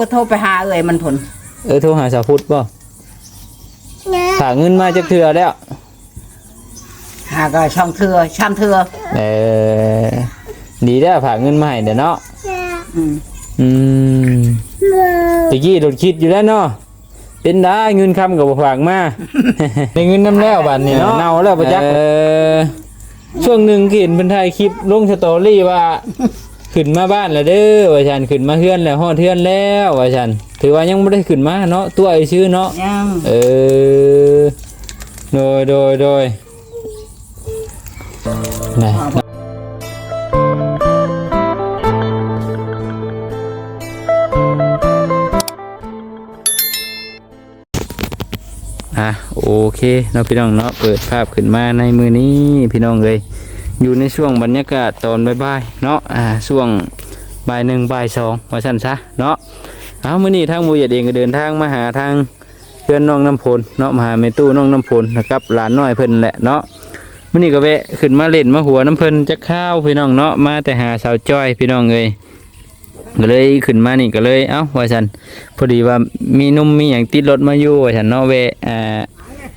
ก็โทรไปหาเอ่ยมันผลเออโทรหาสาวพุทธบ่ฝากเงินมาจักเทื่อแล้วหาก็ช่องเถือชามเถือเออดีแล้วฝากเงินมาให้เด้อเนาะอืมอืมตะกี้โดดคิดอยู่แล้วเนาะเป็นได้เงินคำกับบ่ฝากมาได้เงินน้ำแล้วบัดนี้เนาะเน่าแล้วประจักษ์เออช่วงหนึ่งก็เห็นเป็นถ่ายคลิปลงสตอรี่ว่า ขึ้นมาบ้านแล้วเด้อว่าฉันขึ้นมาเฮือนแล้วฮอดเฮือนแล้วว่าฉันถือว่ายังไม่ได้ขึ้นมาเนาะตัวไอ้ชื่อเนาะยังเออโดยโดยโดยนะอะโอเคเนาะพี่น้องเนาะเปิดภาพขึ้นมาในมือนี้พี่น้องเลย อยู่ในช่วงบรรยากาศตอนบ่ายๆเนาะอ่าช่วงบ่ายหนึ่งบ่ายสองว่าสั้นซะเนาะเอามื้อนี้ทางมูเหยียดเองก็เดินทางมาหาทางเพื่อนน้องน้ำพลเนาะมาหาเมตู้น้องน้ำพลนะครับหลานน้อยเพิ่นแหละเนาะมื้อนี้ก็แวะขึ้นมาเล่นมาหัวน้ำเพิ่นจะข้าวพี่น้องเนาะมาแต่หาสาวจ้อยพี่น้องเลยก็เลยขึ้นมานี่ก็เลยเอ้าว่าฉันพอดีว่ามีนุ่มมีอย่างติดรถมาอยู่ว่าฉันเนาะแวะอ่า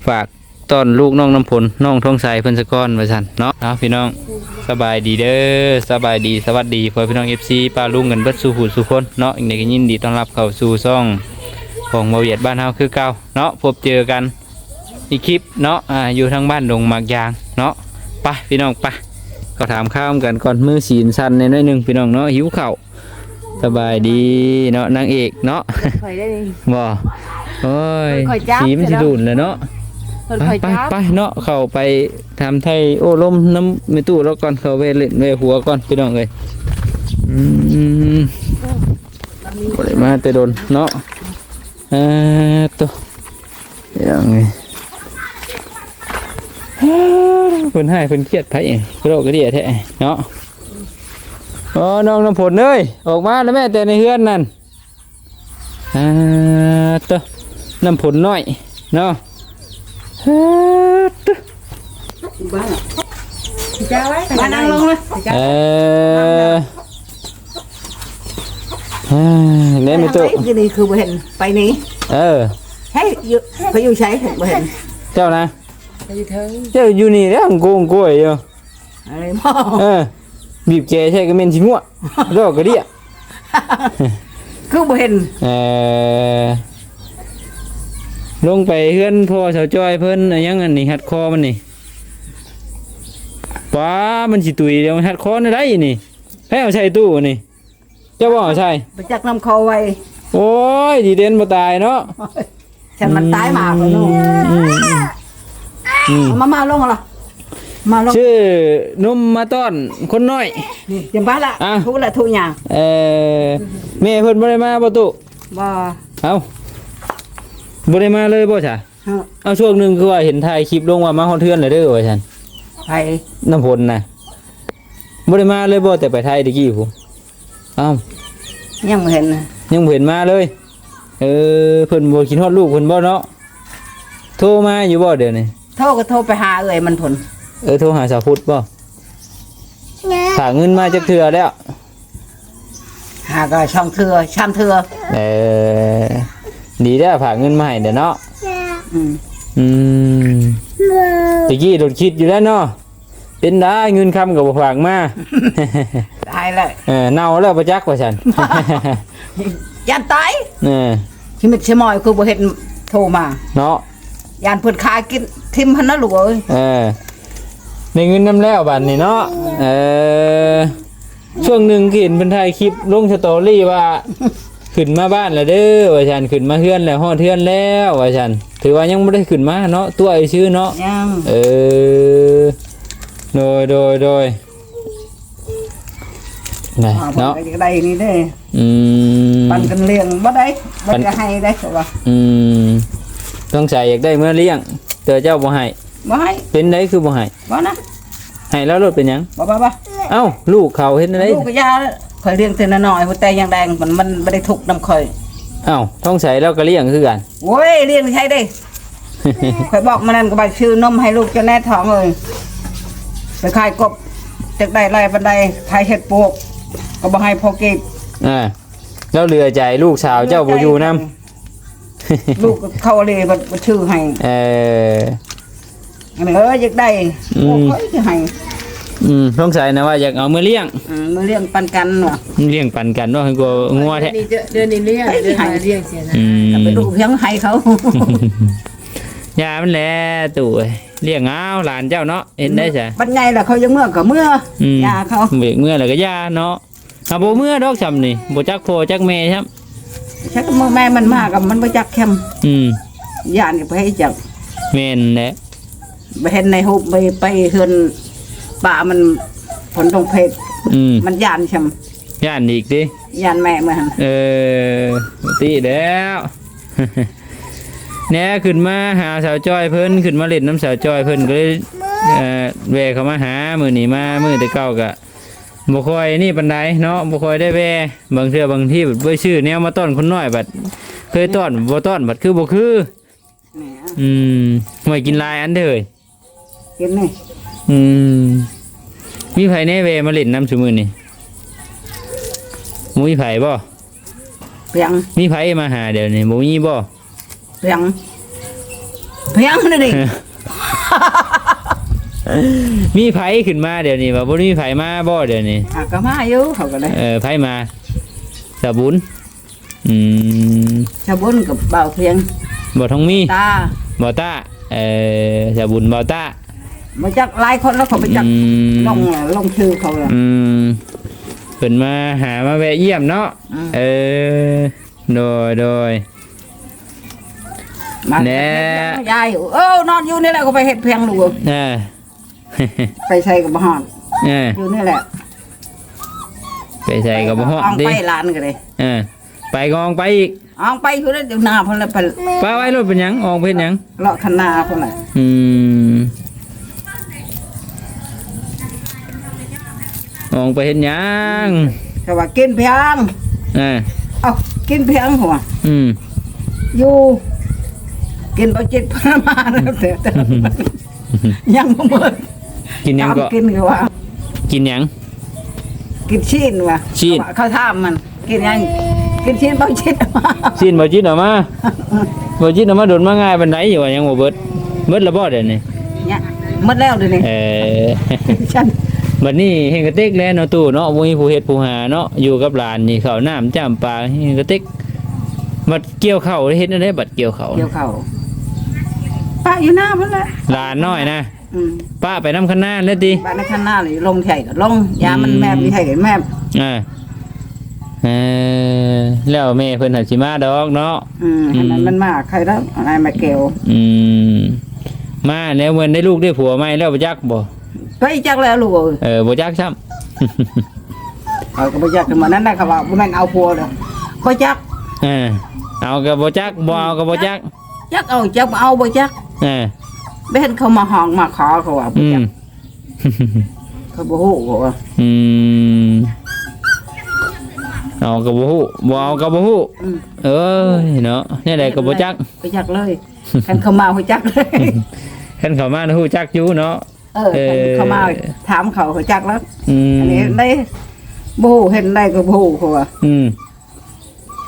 ฝาก ต้อนลูกน้องน้ำพลน้องทองใสเพิ่นสะก้อนว่าฉันเนาะเอาพี่น้องสบายดีเด้อสบายดีสวัสดีพ่อพี่น้อง FC ป้าลุงกันเบิดสู่ผู้สู่คนเนาะอีกในก็ยินดีต้อนรับเข้าสู่ซ่องของมาเวียดบ้านเฮาคือเก่าเนาะพบเจอกันอีกคลิปเนาะอ่าอยู่ทางบ้านดงหมากยางเนาะไปพี่น้องไปก็ถามข้าวกันก่อนมือสีนสันในน้อยหนึ่งพี่น้องเนาะหิวข้าวสบายดีเนาะนางเอกเนาะคอยได้ บ่โอ้ยค่อยจับ สีมันสิดูดเลยเนาะ เพิ่นไปคอยไปจับไปเนาะเข้าไปทำไทยโอ้ลมน้ำไม่ตู้แล้วก่อนเข้าไปเล่นไปหัวก่อนพี่น้องเลยอืมบ่ได้มาแต่โดนเนาะเอ่อตัวยังไงเพิ่นให้เพิ่นเครียดไผเองโรคกระเดียแท้เนาะอ๋อน้องน้ำผลเอ้ยออกมาแล้วแม่แต่ในเฮือนนั่นอ่าตัวน้ำผลน้อยเนาะ อ่าตัวจ้าไว้มานั่งลงเลยเอออ่าเล่นไม่ตัวที่นี่คือบ่เห็นไปนี่เออเฮ้ยอยู่เขาอยู่ใช้บ่เห็นเจ้านะอยู่เทิงเจ้าอยู่นี่แล้วโกงกล้วยอยู่อะไรบ่เออบีบแกใช่ก็เมนชิงัวรอกกระเดียคือบ่เห็นเออ ลงไปเฮือนพ่อสาวจอยเพิ่นอะยังอันนี้หัดคอมันนี่ป้ามันสิตุยเดี๋ยวมันหัดคอได้ไดนี่ให้เอาใส่ตู้นี่เจ้าบ่เอาใช่ไปจักน้ำคอไว้โอ้ยดีเด่นบ่ตายเนาะฉันมันตายหมาแล้วลูกอืมอืมเอามา มาลงเหรอมาลงชื่อนุ่มมาต้อนคนน้อยนี่ยังบ้านละอะทุกละทุกอย่างเออแม่เพิ่นบ่ได้มาบ่ตุบ่เอ้า บ่ได้มาเลยบ่จ้ะเฮาเอาช่วงหนึ่งคือว่าเห็นถ่ายคลิปลงว่ามาฮอดเทือนเลยเด้อว่าฉันไปน้ำพลนะบ่ได้มาเลยบ่แต่ไปไทยตะกี้ผมเอ้ายังบ่เห็นนะยังบ่เห็นมาเลย เออเพิ่นบ่คิดฮอดลูกเพิ่นบ่เนาะโทรมาอยู่บ่เดี๋ยวนี้โทรก็โทรไปหาเอ่ยมันผลเออโทรหาสาวพุทธบ่ฝากเงินมาจักเทื่อแล้ว หาก็ช่องเถือชามเถือเออ ดีแล้วฝากเงินมาให้เดี๋ยวเนาะอืมอืมตะกี้โดดคิดอยู่แล้วเนาะเป็นได้เงินคำกับบ่ฝากมา ตายเลยเออเน่าแล้วประจักษ์ว่าฉันยันตายเออชีวิตชะมอยคือบ่เห็นโทรมาเนาะยานเพิ่นขายกินทิมพันนะลูกเอ้ยเออในเงินน้ำแล้วบัดนี้เนาะเออช่วงหนึ่งก็เห็นเป็นถ่ายคลิปลงสตอรี่ว่า ขึ้นมาบ้านแล้วเด้อว่าฉันขึ้นมาเฮือนแล้วฮอดเฮือนแล้วว่าฉันถือว่ายังไม่ได้ขึ้นมาเนาะตัวไอ้ชื่อเนาะยังเออโดยโดยโดยนะอ่าเนาะเพิ่นก็ได้นี่เด้อืมปันกันเลี้ยงบ่ได้บ่จะให้ได้ก็ว่าอืมต้องใส่อยากได้เมื่อเลี้ยงเตอเจ้าบ่ให้บ่ให้เป็นได้คือบ่ให้บ่นะให้แล้วรถเป็นหยังบ่บ่บ่เอ้าลูกเขาเห็นอะไรลูกก็ยา ข่อยเลี้ยงแต่น้อยๆหัวแต่ยังแดงมันมันบ่ได้ทุกข์นำข่อยเอ้าต้องใส่แล้วก็เลี้ยงคือกันโอ้ยเลี้ยงใช้ได้ข่อยบอกมานั่นก็บ่ชื่อนมให้ลูกจะแน่ท้องเลยไปขายกบจักได้ไรปานใดขายเห็ดปวกก็บ่ให้พอเก็บอ่าแล้วเหลือใจลูกสาวเจ้าบ่อยู่นํลูกก็เข้าเลยบัดบัดชื่อให้เอออันนี้เอออยากได้อืโอ้มยจะให้ อืมสงสัยนะว่าอยากเอามือเลี้ยงอืมมาเรื่องปันกันเนาะเลี้ยงปันกันเนาะให้กลัวงัวแท้ เดือนนี้เลี้ยงเดือนมาเลี้ยงเสียนะอืมไปดูเพียงให้เขา ยามันแหละตู่เอ้ยเลี้ยงเอาหลานเจ้าเนาะเห็นได้จ้ะบัดไงล่ะเขายังเมื่อก็เมื่ออมยาเขาเบรกเมื่อแล้วก็ยาเนาะอะบ่เมื่อดอกซำนี่บ่จักพ่อจักแม่ครับ ชักเมื่อแม่มันมากับมันบ่จักแคมอืมยานก็ไปให้จับแม่นแหละ ไปเห็นในหุบไปไปเฮือน ป่ามันผลตรงเพชรอืมมันยานชย่านอีกดิำยานแม่มันเออติแล้ว แหน่ขึ้นมาหาสาวจ้อยเพิ่นขึ้นมาเล่นน้ำสาวจ้อยเพิ่นก็เลยเอ่อแวะเข้ามาหามื้อนี้มามื้อแต่เก่าก็บ่ค่อยนี่ปานใดเนาะบ่ค่อยได้แวะบางเทื่อบางที่แบบบ่ชื่อแนวมาต้อนคนน้อยบัดเคยต้อนบ่ต้อนบัดคือบ่คือ แหมอืมไว้กินหลายอันเด้อเอ้ยกินนี่ อืมมีไผแน่แวะมาเล่นน้ำซุมื้อนี่มีไผบ่เพียงมีไผมาหาเดี๋ยวนี้บ่มีบ่เพียงเพียงนี่ดิมีไผขึ้นมาเดี๋ยวนี้ว่าบ่มีไผมาบ่เดี๋ยวนี้อะก็มาอยู่เขาก็ได้เออไผมาสาบุญอืมชาวบุญกับเบาเพียงบ่ทองมีตาบ่ตาเออสาบุญบ่ตา มาจักหลายคนแล้วเขาไปจักอืม ลงลงชื่อเขาเลย อืมเพิ่นมาหามาแวะเยี่ยมเนาะอืม เออโดยโดย มาแน่ ยายเออนอนอยู่นี่แหละก็ไปเฮ็ดเพียงลูกเออ ไปใส่กับบ้านเอออยู่นี่แหละไปใส่กับบ่ฮอดเอาดิไปร้านก็เลยเออไปกองไปอีกเอาไปอยู่แล้วเดี๋ยวหน้าเพิ่นละไปป้าไว้รถเป็นหยังออกเป็นหยังเลาะคันนาเพิ่นละอืม ออกไปเห็นหยังก็ว่ากินเพียงอ่าเอากินเพียงหัวอืมอยู่กินบ่จิตพนมาแล้วแต่แต่ยังบ่หมดกินหยังก็ตามกินก็ว่ากินหยังกินชีนว่ะชีนเขาถามมัน กินหยังกินชีนบ่จิตมาสิ้นบ่จิตออกมาบ่จิตออกมาโดนมาง่ายบันไดอยู่ว่ายังบ่เบิดเบิดและบ่เดี๋ยวนี้เนี่ยหมดแล้วเดี๋ยวนี้เออฉัน บัดนี้เห็นกระติกแล้วเนาะตู้เนาะบ่มีผู้เฮ็ดผู้หาเนาะอยู่กับหลานนี่ข้าวน้ำจ้ำปลาเห็นกระติกบัดเกี่ยวข้าวเฮ็ดได้บัดเกี่ยวข้าวเกี่ยวเขาป้าอยู่หน้าเพิ่นละหลานน้อยนะอืมป้าไปนำคันนาแล้วติบ้านในข้างหน้าเลยลงไข่ก็ลงยามันอืมแมบมีไข่ก็แมบอ่าเออแล้วแม่เพิ่นหัดสิมาดอกเนาะ อืมอันนั้นอืมมันมากใครแล้วอะไรมาเกลอืม มาแล้วเมื่อได้ลูกได้ผัวไหมแล้วบ่จักบ่ ไปจักแล้วลูกเอ้ยเออบ่จักซ้ำเขาก็ไปจักกันมานั้นได้เขาว่าบ่แม่นเอาพัวเลยบ่จักเออเอาก็บ่จักบ่เอาก็บ่จักจักเอาจักบ่เอาบ่จักเออไม่เห็นเขามาห้องมาขอเขาว่าบ่อืจัม กเขาบ่ฮู้เขาว่าอืมเอาก็บ่ฮู้บ่เอาก็บ่ฮู้อืมเอ้ยเนาะนี่แหละก็บ่จัก บ่จักเลยคันเขามาบ่จักเลยคันเข้ามาฮู้จักอยู่เนาะ เออคันเขามาถามเขาเขาจักแล้วอืมอันนี้ได้บ่ฮู้เห็นได้ก็บ่ฮู้เขาว่าอืม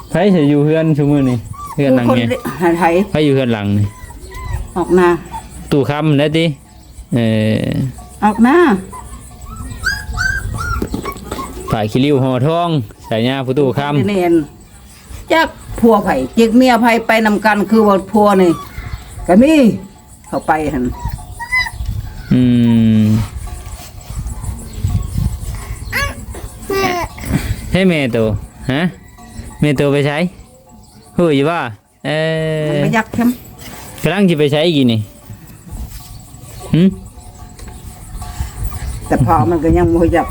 ไผสิอยู่เฮือนซุมื้อนี้เฮือนหลังคนนี้ไทยไผอยู่เฮือนหลังนี่ออกหน้าตู้คำนะติเออออกหน้าผายขี้ริ้วห่อทองสายยาผู้ตู้คนี่เห็นจักผัวไผจิกเมียไผไปนำกันคือว่าผัวนี่ก็มีเข้าไปหั่นำอื มให้แม่ตัวฮะแม่ตัวไปใช้หูอยู่ว่าเออมันบ่ยักเข้มกำลังจะไปใช้อีกนี่หืมแต่พอมันก็ยังบ่ยัก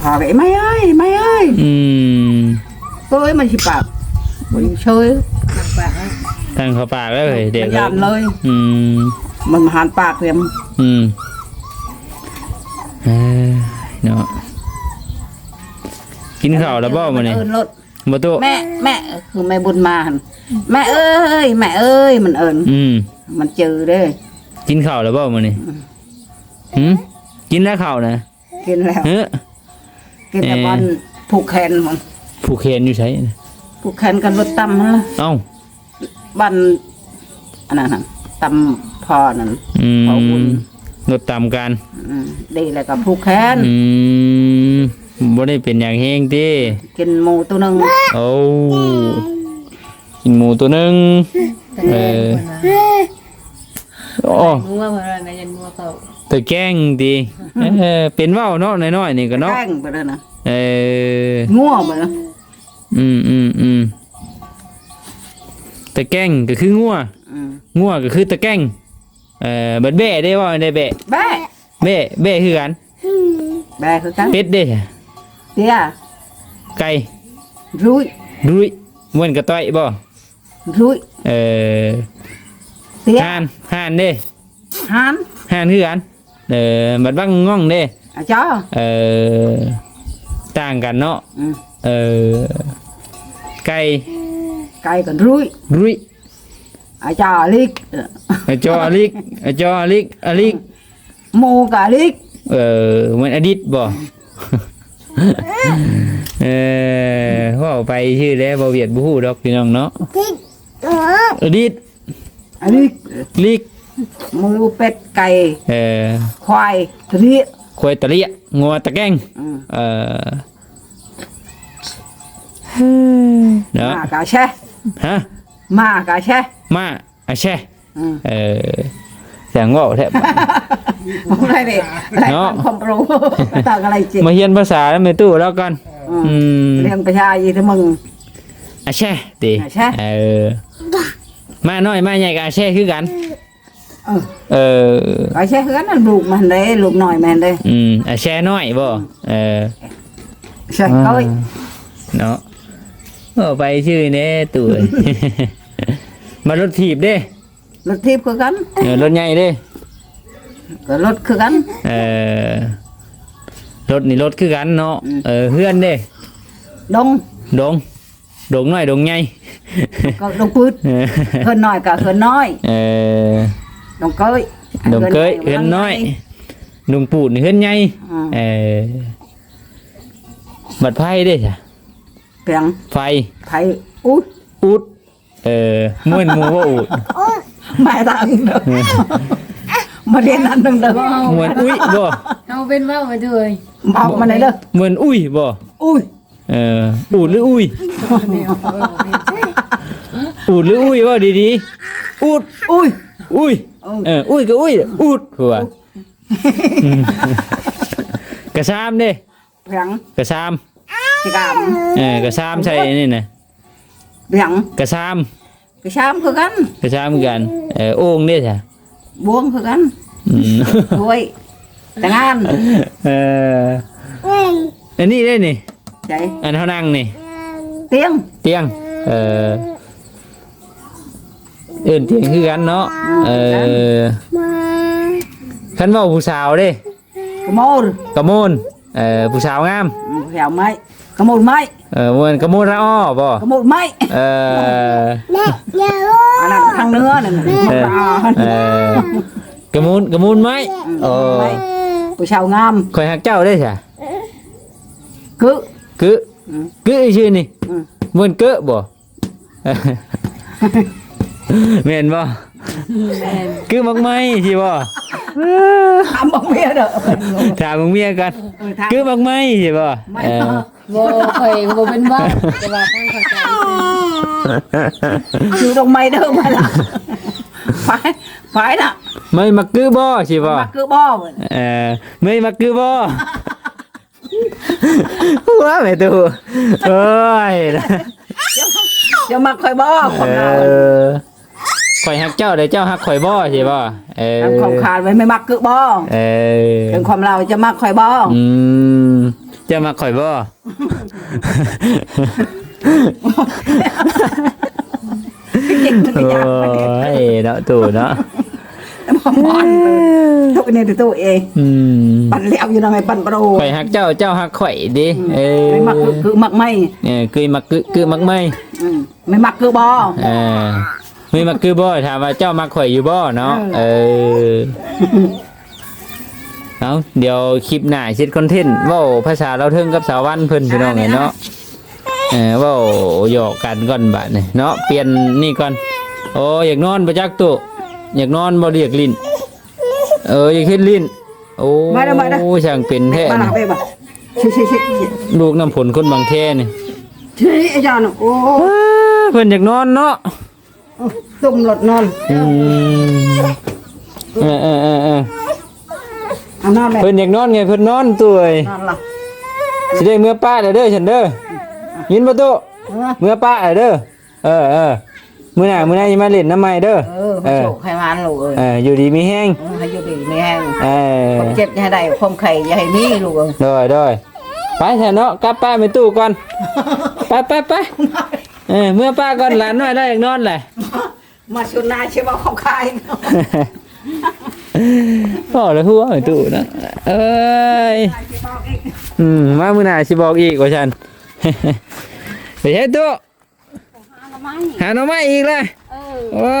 พอก็ไอ้ไม่เอ้ยไม่เอ้ยอืมเอ้ยมันสิปากบ่อยู่เฉยทางเขาปากแล้วเลยเด็กมันยานเลยอืม มันมาหันปากเรียมอืมเออเนาะกินข้าวแล้วบ่มื้อนี้เอิ้นรถบ่ตู้แม่แม่คือแม่บุญมาหั่นแม่เอ้ยแม่เอ้ยมันเอิ้นอืม มันเจอเด้อกินข้าวแล้วบ่มื้อนี้หืมกินแล้วข้าวนะกินแล้ว เฮ้อ กินแต่เอ่อ บอลผูกแขนมันผู้เคนอยู่ใช้ผูกแขนกันรถตำนั่นล่ะเอ้าบ้านอันนั้นน่ะตำ พอนั่นอืขอบคุมณรถตามกันอืมดีแล้วก็ผูกแขนอืมบ่ได้เป็นอย่างแห้งติกินหมูตัวหนึงโอ้กินหมูตัวหนึงแต่แม่คนนะโอ้งัวเพิ่นว่านะยันงัวเขาตะแกล้งดีเออเป็นเว้าเนาะน้อยๆนี่ก็เนาะแกล้งไปเลยนะเออ ง่วงไปเลยอืมอืมอืมตะแกล้งก็คืองัวอืมงัวก็คือตะแกล้ง เอ่อบัดแบะได้ว่าได้แบะแบะแบะแบะคือกันแบะคือกันเป็ดเด้เตี้ยไก่รุยดุยม่วนกระต้อยบ่รุยเอ่อเตี้ยห่านห่านเด้หานห่านคือกันเอ่อบัดบังง่องเด้อาจ้าเอ่อต่างกันเนาะอืมเอ่อไก่ไก่กันรุยดุย อาจ้าลิกเอออะจออลิกอะจออลิกอลิกหมูกะลิก เอ่อเหมือนอดิตบ่เออว่าไปชื่อแล้วบ่เวียดบ่ฮู้ดอกพี่น้องเนาะอดิตอันนี้ลิกหมูเป็ดไก่เอ่อควายเรียควายตะเลียงัวตะแกงอืมเอ่อเนาะมากะแช่ฮะมากะแช่ มาอะแช่อืมเออแสงเว่าแทบ อะไรเนี่ยอะไรเนาะ ความรู้ต่างอะไรจริงมาเรียนภาษาแล้วไม่ตู้แล้วกัน อืมอืมเรียงประชายีที่มึงอะแช่ติอะแช่ เออ มาน้อยมาใหญ่กับอะแช่คือกัน เออเออกะแช่คือกันนั่นลูกมันเลยลูกหน่อยมันเลยอืมอะแช่น้อยบ่เออ ใช่เอ้ยเนาะเอาไปชื่อเน่ตู่เอ้ย มารถถีบเด้รถทิพย์คือกันเออรถใหญ่เด้ ก็รถคือกัน เออรถนี่รถคือกันเนาะอืมเออเฮือนเด้ดงดงดงน้อยดงใหญ่ก็ดงปืดเออเฮินน้อยก็เฮินน้อย เออดงเกยดงเกยเฮือนน้อยดงปูดนี่เฮือนใหญ่อืมเออบัดไฟเด้จ้ะเปียงไฟไผอุ้ยอุด เออม่วนหมูว่าอุดแม่ตังเด้อมาเรียนอันหนึงเด้อม่วนอุ้ยบ่เอาเป็นเว้าไปด้วยบอกมาเลยเด้อม่วนอุ้ยบ่อุ้ยเอออูดหรืออุ้ยเนี่ยเอาเว้าไปอูดหรืออุ้ยว่าดีๆอูดอุ้ยอุ้ยเอออุ้ยก็อุ้ยอูดหัวอืมกระซามเด้เปียงกระซาม สิกามเออกระซามใช่นี่นะ เปียงกระซามกระชามคือกันกระซามเหมือนกันเออโอ่งเด้จ้ะบวงคือกันอืมด้วยแต่งงานเอออันนี้ได้นี่ ใจอันเท่านั่งนี่ เตียงเตียง เออเอื่นเตียงคือกันเนาะเออคันเว่าผู้สาวเด้กระโมลกระโมนเอ่อผู้สาวงามแถวไม้ กระโมลไม้เอ่อมันกระโมนละอ้อบ่กระโมลไม้เอ่ออันนั้นทางเนื้อนั่นน่ะเอ่อเอ่อกระโมนกระโมนไหมโอ้ไม้ผู้ชาวงามคอยหักเจ้าได้ใช่กึกึอืมกึอีชื่อนี่อืมมวนกึบ่แม่นบ่กึมักไหมสิบ่ ถามบอกเมียเด้อถามมึงเมียกันเออถามกึมักไหมสิบ่ไม่เออบ่ข่อยบ่เป็นเว้าแต่ว่าท่านเข้าใจอยู่ตรงไม้เด้อมาล่ะไฟไฟน่ะไม่มักกึบ่สิบ่มาคือบ่อเว้ยเออไม่มักกึบ่ว้าแม่ตู่โอ้ยจะมาคอยบ่อคนเอเรา อ ข่อยฮักเจ้าเดี๋ยวเจ้าฮักข่อยบ่ใช่ป่ะเออทำความขาดไว้ไม่มักคือบ่อเออเป็นความเราจะมักคอยบ่ออืมเจ้ามาข่อยบ่ เก่งมันโอ้ก็ยากประเด็นยเนาะตู่เนาะบ่มอนทุกเนี่ยตัวเองอืมปั่นเลี้ยวอยู่ทำไมปั่นโปรข่อยฮักเจ้าเจ้าฮักข่อยดิเออไม่มักคือคือมักไม่เออคือมักคือคือมักไม่อืมไม่มักคือบ่อเออไม่มักคือบ่ถามว่าเจ้ามักข่อยอยู่บ่เนาะเออเอาเดี๋ยวคลิปหน้าเช็ดคอนเทนต์เว้าภาษาเราเทิงกับสาววันเพิ่นพี่น้องเอ้ยเนาะเออเว้าหยอกกันก่อนบัดนี่เนาะเปลี่ยนนี่ก่อนโอ้อยากนอนประจักษ์ตุอยากนอนบ่เรียกลิ้นเอออยากเฮ็ดลิ้นโอ้ช่างเป็นแท้มาหลันี่งไปบ่ชิชิชิลูกน้ำผลคนบางแท้นี่ชิไอ้จอนโอ้อ้าเพิ่นอยากนอนเนาะ ตุ่มหลดนอนอืมเออเออเออเออเอานอนเลยเพิ่นอยากนอนไงเพิ่นนอนตัวเอ้ยนอนหลับสิได้เมื่อป้าเด้อเด้อฉันเด้อยินบ่ตุเออเมื่อป้าเด้อเออเออมื้อหน้ามื้อหน้าอย่ามาเล่นน้ำใหม่เด้อเออให้โชคให้มันลูกเอ้ยเอออยู่ดีมีแห้งเออให้อยู่ดีไม่แห้งเออความเจ็บอย่าให้ได้ความไข่อย่าให้มีลูกเอ้ย โดยโดยไปเถอะเนาะกลับป้าไปตู้ก่อน ไปไปไป เออเมื่อป้าก่อนหลานน้อยได้อยากนอนแหละมาชุนนาใช่ป่ะเขาคายพ่อเลยหัวไอ้ตู้นะเอ้ยอืมมามื้อหน้าสิบอกอีกว่าฉัน ไปเฮ็ดตู้หาหน่อไม้อีกเลยโอ้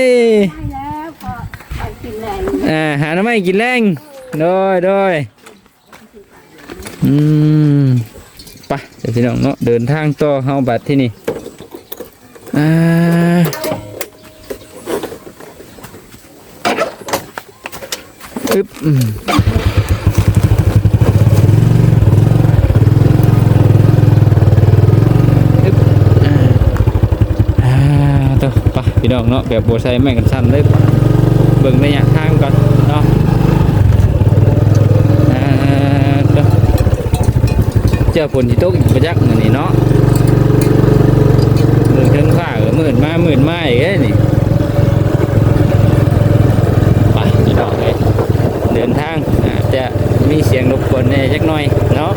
ยอ่าหาหน่อไม้กินแรงโดยโดยอืมไปเดี๋ยวพี่น้องเนาะเดินทางต่อเฮาบัดที่นี่ อ่าอึบอืมอึบอ่าอ่าต่อไปพี่น้องเนาะแบบบัวใส่แม่งกันสั้นเลยเบิ่งระยะทางก่อนเนาะอ่าต่อเจ้าฝนที่ตกอีกประจักษ์มื้อนี่เนาะมือเทิงฟ้าก็ มืดมามืดมาอีกเอ้ยนี่ไปพี่น้องเลยเดินทางอาจจะมีเสียงรบกวนแน่จักหน่อยเนาะ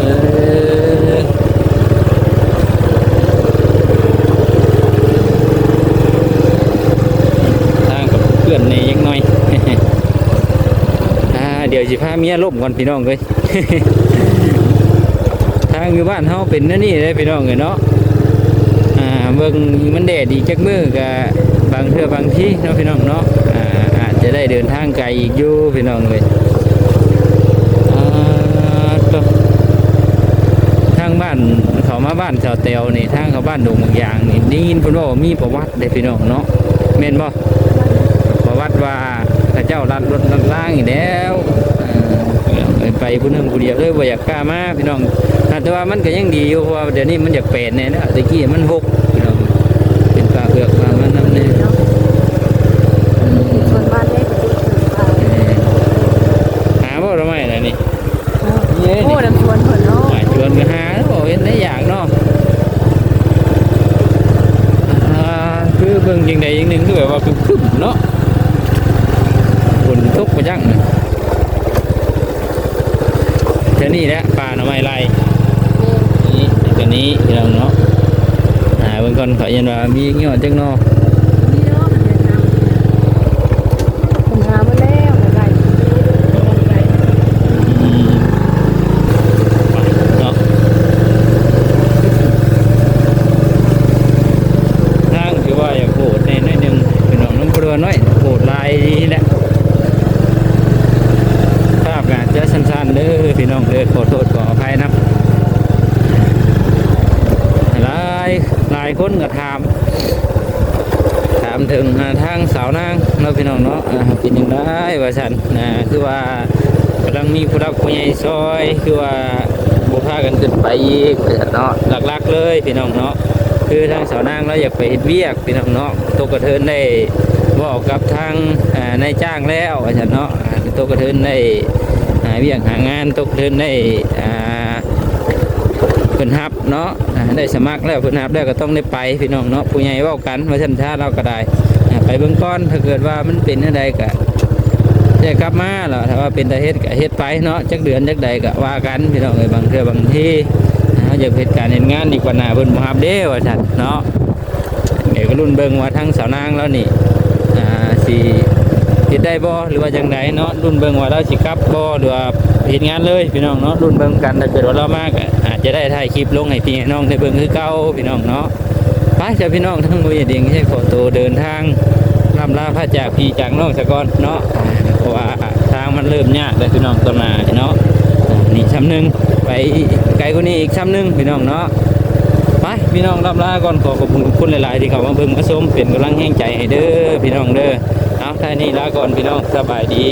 เออทางกับเพื่อนในยังน้อยอ่าเดี๋ยวสิพาเมียล่มก่อนพี่น้องเลยทางอยู่บ้านเฮาเป็นนั่นนี่เลยพี่น้องเลยเนาะ เบิ่งมันแดดอีกจักมือกับบางเทื่อบางที่เนาะพี่น้องเนาะอาจจะได้เดินทางไกลอีกอยู่พี่น้องเลยอ่าต่อทางบ้านเขามาบ้านชาวเตียวนี่ทางเขาบ้านดงบางยางนี่ได้ยินเพิ่นว่ามีประวัติได้พี่น้องเนาะแม่นบ่ประวัติว่าพระเจ้าลัดรถลัดล่างอีกแล้วไปผู้หนึงผู้เดียวเลยบ่อยากกล้ามากพี่น้องแต่ว่ามันก็ยังดีอยู่เพราะว่าเดี๋ยวนี้มันอยากเปลี่ยนแน่นะตะกี้มันหก เป็นปลาเผือกมามันน้ำเนี่ยบ้านเล็ก หาบ่ทำไมล่ะนี่เย้ โอ้ นี่ น้ำชวนเพิ่นเนาะ หาชวนก็หาแล้วบอกเห็นได้อย่างเนาะอ่าคือเบิ่งยังใดอย่างหนึ่งคือแบบว่าคึมๆเนาะฝนตกมาจังเท่านี้แหละปลาหน่อไม้ไล่ นี่ตัวนี้พี่น้องเนาะอ่าเบิ่ง ก่อนขอยันว่ามีเงี้ยจังเนาะ นี่เนาะผมหามาแล้วได้ อืมไปเนาะทางคือว่าอย่าโกรธในน้อยหนึงพี่น้องน้องกลัวน้อยโกรธหลายนี่แหละภาพงานจะสั้นๆเด้อพี่น้องเด้อขอโทษขออภัยนะหลายหลายคนก็ถาม ถามถึงอ่าทางสาวนางเราะพี่น้ องเนาะอ่าเป็นยังไงว่าฉันนะคือว่ากำลังมีผู้รักผู้ใหญ่ซอย คือว่าบุพากันขึ้นไปอีกว่าซั่นเนาะหลักๆเลยพี่น้องเนาะคือทางสาวนางเราอยากไปเฮ็ดเวียกพี่น้องเนาะตกกระเทินได้บอกกับทางนายจ้างแล้วว่าฉันเนาะอ่าตกกระเทินได้หาเวียกหางานตกกระเทินได้เพิ่นฮับเนาะได้สมัครแล้วเพิ่นฮับแล้วก็ต้องได้ไปพี่น้องเนาะผู้ใหญ่เว้ากันว่าฉันชาเราก็ได้ ไปเบื้องก้อนถ้าเกิดว่ามันเป็นอะไรก็จะกลับมาหรอถ้าว่าเป็นตาเฮ็ดก็เฮ็ดไปเนาะจักเดือนจักใดก็ว่ากันพี่น้องเอ้ยบางเทื่อบางที่เฮาอยากเฮ็ดการเฮ็ดงานดีกว่าหน้าเพิ่นบ่ฮับเด้ว่าซั่นเนาะเดี๋ยก็รุ่นเบิ่งว่าทั้งสาวนางแล้วนี่อ่าสิเฮ็ดได้บ่หรือว่าจังไดเนาะรุ่นเบิ่งว่าเราสิกลับบ่หรือว่าเฮ็ดงานเลยพี่น้องเนาะรุ่นเบิ่งกันถ้าเกิดว่าเรามากอาจจะได้ถ่ายคลิปลงให้พี่ให้น้องได้เบิ่งคือเก่าพี่น้องเนาะ ไปจ้ะพี่น้องทั้งบ่อย่าเด้งให้ขอตัวเดินทางลำลาพระจากพี่จากน้องซะกอนเนาะอ่าเพราะว่าทางเริ่มยากเลยพี่น้องต้นหนาเนาะนี่ช้ำหนึ่งไปไกลกว่านี้อีกช้ำหนึ่งพี่น้องเนาะไปพี่น้องรับลาก่อนขอขอบคุณขอบคุณหลาย ๆ ที่เขามาเบิ่งมาชมเป็นกำลังแห่งใจให้เด้อพี่น้องเด้อเอาท่านี้ลาก่อนพี่น้องสบายดี